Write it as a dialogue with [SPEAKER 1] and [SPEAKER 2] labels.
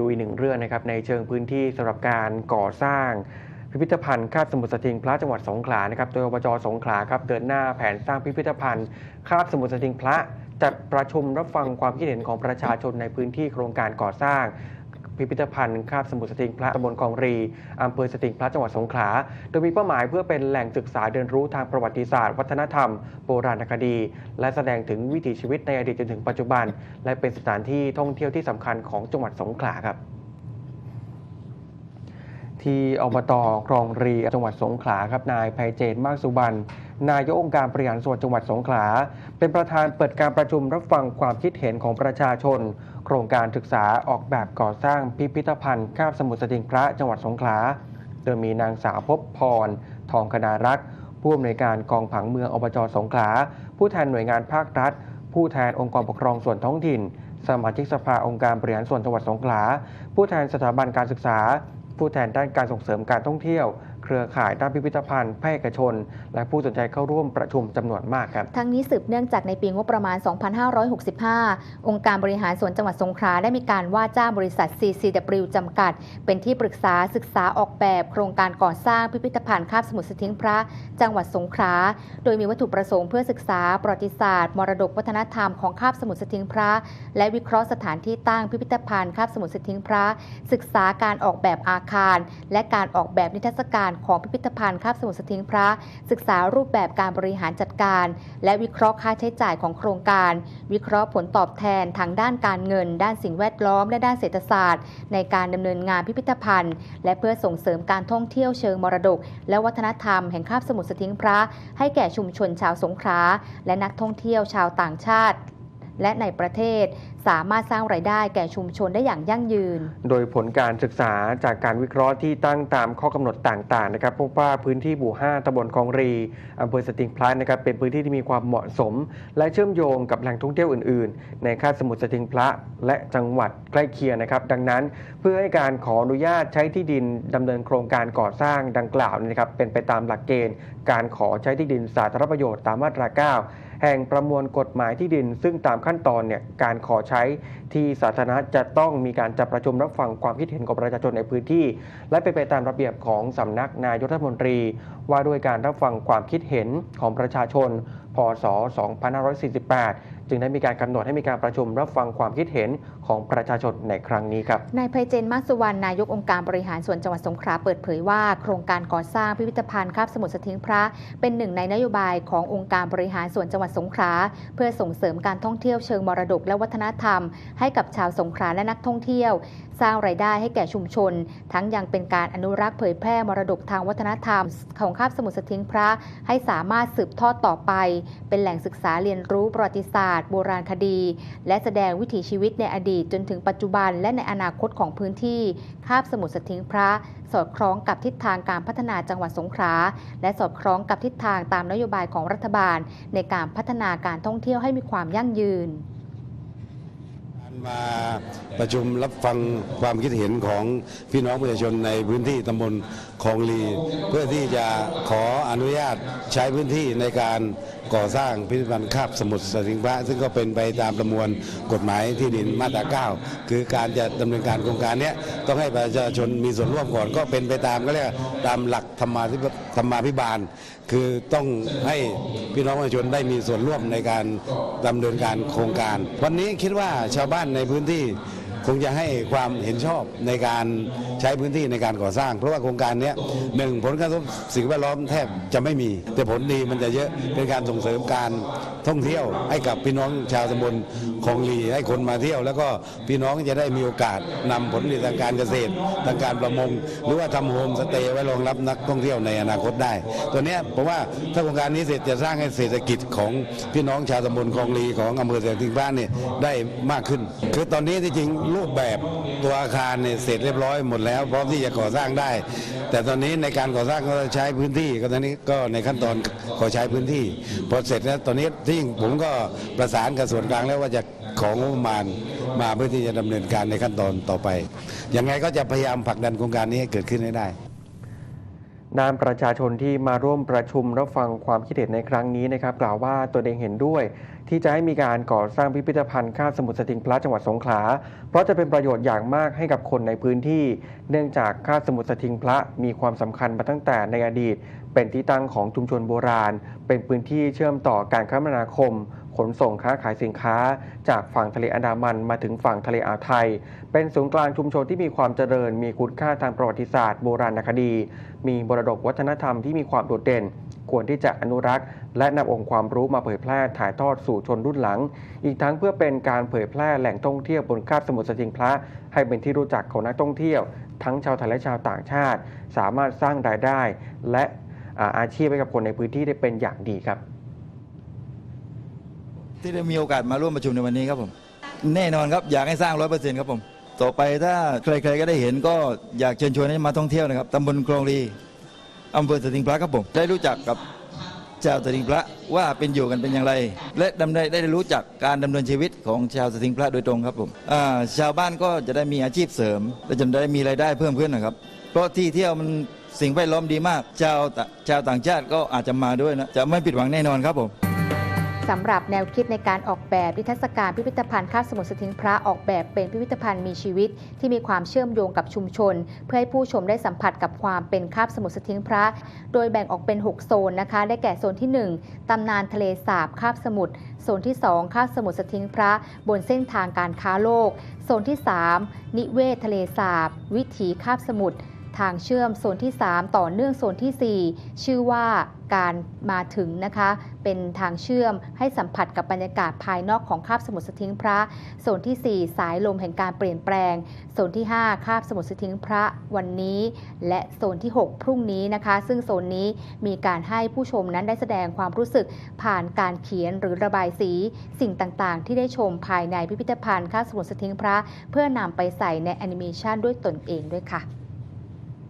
[SPEAKER 1] ดูอีกหนึ่งเรื่องนะครับในเชิงพื้นที่สำหรับการก่อสร้าง พิพิธภัณฑ์คาบสมุทรสทิงพระจังหวัดสงขลานะครับโดยอบจสงขลาครับเดินหน้าแผนสร้างพิพิธภัณฑ์คาบสมุทรสทิงพระจัดประชุมรับฟังความคิดเห็นของประชาชนในพื้นที่โครงการก่อสร้าง พิพิธภัณฑ์คาบสมุทรสติงพระตำบลคลองรีอำเภอสติงพระจังหวัดสงขลา โดยมีเป้าหมายเพื่อเป็นแหล่งศึกษาเรียนรู้ทางประวัติศาสตร์ วัฒนธรรม โบราณคดี และแสดงถึงวิถีชีวิตในอดีตจนถึงปัจจุบัน และเป็นสถานที่ท่องเที่ยวที่สำคัญของจังหวัดสงขลาครับ ที่อบตคลองรีจังหวัดสงขลาครับนายไพเจนมากสุบรรณนายกองค์การบริหารส่วนจังหวัดสงขลา เป็นประธานเปิดการประชุมรับฟังความคิดเห็นของประชาชน โครงการศึกษาออกแบบก่อสร้างพิพิธภัณฑ์คาบสมุทรสติงพระจังหวัดสงขลา โดยมีนางสาวพบพร ทองคณารักษ์ผู้อำนวยการกองผังเมืองอบจสงขลา ผู้แทนหน่วยงานภาครัฐ ผู้แทนองค์กรปกครองส่วนท้องถิ่น สมาชิกสภาองค์การบริหารส่วนจังหวัดสงขลา ผู้แทนสถาบันการศึกษา ผู้แทนด้านการส่งเสริมการท่องเที่ยว เครือข่ายด้านพิพิธภัณฑ์ภาคเอกชน และผู้สนใจเข้าร่วมประชุมจำนวนมากครับ
[SPEAKER 2] ทั้งนี้สืบเนื่องจากในปีงบประมาณ 2565 องค์การบริหารส่วนจังหวัดสงขลาได้มีการว่าจ้างบริษัท CCW จำกัด เป็นที่ปรึกษาศึกษาออกแบบโครงการก่อสร้างพิพิธภัณฑ์คาบสมุทรสทิงพระจังหวัดสงขลาโดยมีวัตถุประสงค์เพื่อศึกษาประวัติศาสตร์ มรดกวัฒนธรรมของคาบสมุทรสทิงพระ และวิเคราะห์สถานที่ตั้งพิพิธภัณฑ์คาบสมุทรสทิงพระ ศึกษาการออกแบบอาคาร และการออกแบบนิทรรศการของพิพิธภัณฑ์คาบสมุทรสทิงพระ ศึกษารูปแบบการบริหารจัดการ และวิเคราะห์ค่าใช้จ่ายของโครงการ วิเคราะห์ผลตอบแทนทางด้านการเงิน ด้านสิ่งแวดล้อมและด้านเศรษฐศาสตร์ ในการดำเนินงานพิพิธภัณฑ์ และเพื่อส่งเสริมการท่องเที่ยวเชิงมรดก และวัฒนธรรมแห่งคาบสมุทรสทิงพระ ให้แก่ชุมชนชาวสงขลาและนักท่องเที่ยวชาวต่างชาติ และในประเทศ สามารถสร้างรายได้แก่ชุมชนได้อย่างยั่งยืน
[SPEAKER 1] โดยผลการศึกษาจากการวิเคราะห์ที่ตั้งตามข้อกำหนดต่างๆนะครับพบว่าพื้นที่หมู่ 5ตำบลคลองรีอำเภอสติงพลัสนะครับเป็นพื้นที่ที่มีความเหมาะสม และเชื่อมโยงกับแหล่งท่องเที่ยวอื่นๆ ในคาบสมุทรสติงพระและจังหวัดใกล้เคียงนะครับดังนั้นเพื่อให้การขออนุญาตใช้ที่ดินดำเนินโครงการก่อสร้างดังกล่าวนะครับเป็นไปตามหลักเกณฑ์ การขอใช้ที่ดินสาธารณประโยชน์ตามมาตรา 9 แห่งประมวลกฎหมายที่ดิน ซึ่งตามขั้นตอนเนี่ยการขอใช้ที่สาธารณะจะต้องมีการจัดประชุมรับฟังความคิดเห็นของประชาชนในพื้นที่ และเป็นไปตามระเบียบของสำนักนายกรัฐมนตรี ว่าด้วยการรับฟังความคิดเห็นของประชาชน พศ 2548 จึงได้มีการกำหนดให้มีการประชุมรับฟังความคิดเห็นของประชาชนในครั้งนี้ครับ
[SPEAKER 2] นายไพเจนมาสุวรรณนายกองค์การบริหารส่วนจังหวัดสงขลาเปิดเผยว่า โครงการก่อสร้างพิพิธภัณฑ์คาบสมุทรสทิงพระ เป็นหนึ่งในนโยบายขององค์การบริหารส่วนจังหวัดสงขลาเพื่อส่งเสริมการท่องเที่ยวเชิงมรดกและวัฒนธรรม ให้กับชาวสงขลาและนักท่องเที่ยว สร้างรายได้ให้แก่ชุมชน ทั้งยังเป็นการอนุรักษ์เผยแพร่มรดกทางวัฒนธรรม ของคาบสมุทรสทิงพระ ให้สามารถสืบทอดต่อไป เป็นแหล่งศึกษาเรียนรู้ประวัติศาสตร์โบราณคดี และแสดงวิถีชีวิตในอดีตจนถึงปัจจุบันและในอนาคตของพื้นที่ คาบสมุทรสถิงพระ สอดคล้องกับทิศทางการพัฒนาจังหวัดสงขลาและสอดคล้องกับทิศทางตามนโยบายของรัฐบาล ในการพัฒนาการท่องเที่ยวให้มีความยั่งยืน
[SPEAKER 3] มาประชุมรับฟังความคิดเห็นของพี่น้องประชาชนในพื้นที่ตำบลคลองลี เพื่อที่จะขออนุญาตใช้พื้นที่ในการก่อสร้างพิพิธภัณฑ์คาบสมุทรสิงห์พระ ซึ่งก็เป็นไปตามประมวลกฎหมายที่ดินมาตรา 9 คือการจะดำเนินการโครงการนี้ต้องให้ประชาชนมีส่วนร่วมก่อนก็เป็นไปตามก็เรียกตามหลักธรรมาธิบธรรมาภิบาล คือต้องให้พี่น้องประชาชนได้มีส่วนร่วมในการดำเนินการโครงการ วันนี้คิดว่าชาวบ้านในพื้นที่ คงจะให้ความเห็นชอบในการใช้พื้นที่ในการก่อสร้าง เพราะว่าโครงการนี้หนึ่งผลกระทบสิ่งแวดล้อมแทบจะไม่มี แต่ผลดีมันจะเยอะเป็นการส่งเสริมการท่องเที่ยวให้กับพี่น้องชาวตำบลคลองลีให้คนมาเที่ยว แล้วก็พี่น้องจะได้มีโอกาสนำผลผลิตทางการเกษตรทางการประมง หรือว่าทำโฮมสเตย์ไว้รองรับนักท่องเที่ยวในอนาคตได้ ตัวนี้ผมว่าถ้าโครงการนี้เสร็จจะสร้างให้เศรษฐกิจของพี่น้องชาวตำบลคลองลีของอำเภอเสียงทิงบ้านเนี่ยได้มากขึ้น คือตอนนี้ที่จริงรูปแบบตัวอาคารเนี่ยเสร็จเรียบร้อยหมดแล้ว พร้อมที่จะก่อสร้างได้ แต่ตอนนี้ในการก่อสร้างก็ใช้พื้นที่ก็ตอนนี้ก็ในขั้นตอนขอใช้พื้นที่พอเสร็จแล้วตอนนี้ที่จริงผมก็ประสานกับส่วนกลางแล้วว่าจะของงบประมาณมาเพื่อที่จะดำเนินการในขั้นตอนต่อไปยังไงก็จะพยายามผลักดันโครงการนี้ให้เกิดขึ้นให้ได้
[SPEAKER 1] ด้านประชาชนที่มาร่วมประชุมรับฟังความคิดเห็นในครั้งนี้นะครับ กล่าวว่าตัวเองเห็นด้วย ที่จะให้มีการก่อสร้างพิพิธภัณฑ์ข้าบสมุทรสติงพระจังหวัดสงขลา เพราะจะเป็นประโยชน์อย่างมากให้กับคนในพื้นที่ เนื่องจากข้าบสมุทรสติงพระมีความสำคัญมาตั้งแต่ในอดีตเป็นที่ตั้งของชุมชนโบราณ เป็นพื้นที่เชื่อมต่อการคมนาคม ขนส่งค้าขายสินค้า จากฝั่งทะเลอันดามันมาถึงฝั่งทะเลอ่าวไทย เป็นศูนย์กลางชุมชนที่มีความเจริญ มีคุณค่าทางประวัติศาสตร์โบราณคดี มีมรดกวัฒนธรรมที่มีความโดดเด่น ควรที่จะอนุรักษ์ และนำองค์ความรู้มาเผยแพร่ถ่ายทอดสู่ชนรุ่นหลัง อีกทั้งเพื่อเป็นการเผยแพร่แหล่งท่องเที่ยวบนคาบสมุทรสิงพระ ให้เป็นที่รู้จักของนักท่องเที่ยว ทั้งชาวไทยและชาวต่างชาติ สามารถสร้างรายได้ และ อาชีพให้กับคนในพื้นที่ได้เป็นอย่างดีครับ
[SPEAKER 4] ที่ได้มีโอกาสมาร่วมประชุมในวันนี้ครับผม แน่นอนครับอยากให้สร้างร้อยเปอร์เซ็นต์ครับผม ต่อไปถ้าใครๆก็ได้เห็นก็อยากเชิญชวนให้มาท่องเที่ยวนะครับตำบลคลองรีอำเภอสติงพระครับผม ได้รู้จักกับชาวสติงพระว่าเป็นอยู่กันเป็นอย่างไร และดำเนินได้รู้จักการดำเนินชีวิตของชาวสติงพระโดยตรงครับผมชาวบ้านก็จะได้มีอาชีพเสริมและจะได้มีรายได้เพิ่มขึ้นนะครับ เพราะที่เที่ยวมัน สิ่งแวดล้อมดีมากชาวชาวต่างชาติก็อาจจะมาด้วยนะ จะไม่ผิดหวังแน่นอนครับผม
[SPEAKER 2] สำหรับแนวคิดในการออกแบบนิทรรศการพิพิธภัณฑ์คาบสมุทรสทิงพระออกแบบเป็นพิพิธภัณฑ์มีชีวิต ที่มีความเชื่อมโยงกับชุมชน เพื่อให้ผู้ชมได้สัมผัสกับความเป็นคาบสมุทรสทิงพระ โดยแบ่งออกเป็น 6 โซนนะคะ ได้แก่โซนที่ 1ตำนานทะเลสาบคาบสมุทรโซนที่2คาบสมุทรสทิงพระ บนเส้นทางการค้าโลก โซนที่ 3 นิเวศทะเลสาบ วิถีคาบสมุทร ทางเชื่อมโซนที่ 3 ต่อเนื่องโซนทีสี่ 4 ชื่อว่าการมาถึงนะคะ เป็นทางเชื่อมให้สัมผัสกับบรรยากาศภายนอกของคาบสมุทรสทิงพระโซนทีสี่ 4 สายลมแห่งการเปลี่ยนแปลงโซนที่ 5 คาบสมุทรสทิงพระวันนี้ และโซนที่ 6 พรุ่งนี้นะคะ ซึ่งโซนนี้มีการให้ผู้ชมนั้นได้แสดงความรู้สึกผ่านการเขียนหรือระบายสี สิ่งต่างๆ ที่ได้ชมภายในพิพิธภัณฑ์คาบสมุทรสทิงพระ เพื่อนำไปใส่ในแอนิเมชันด้วยตนเองด้วยค่ะ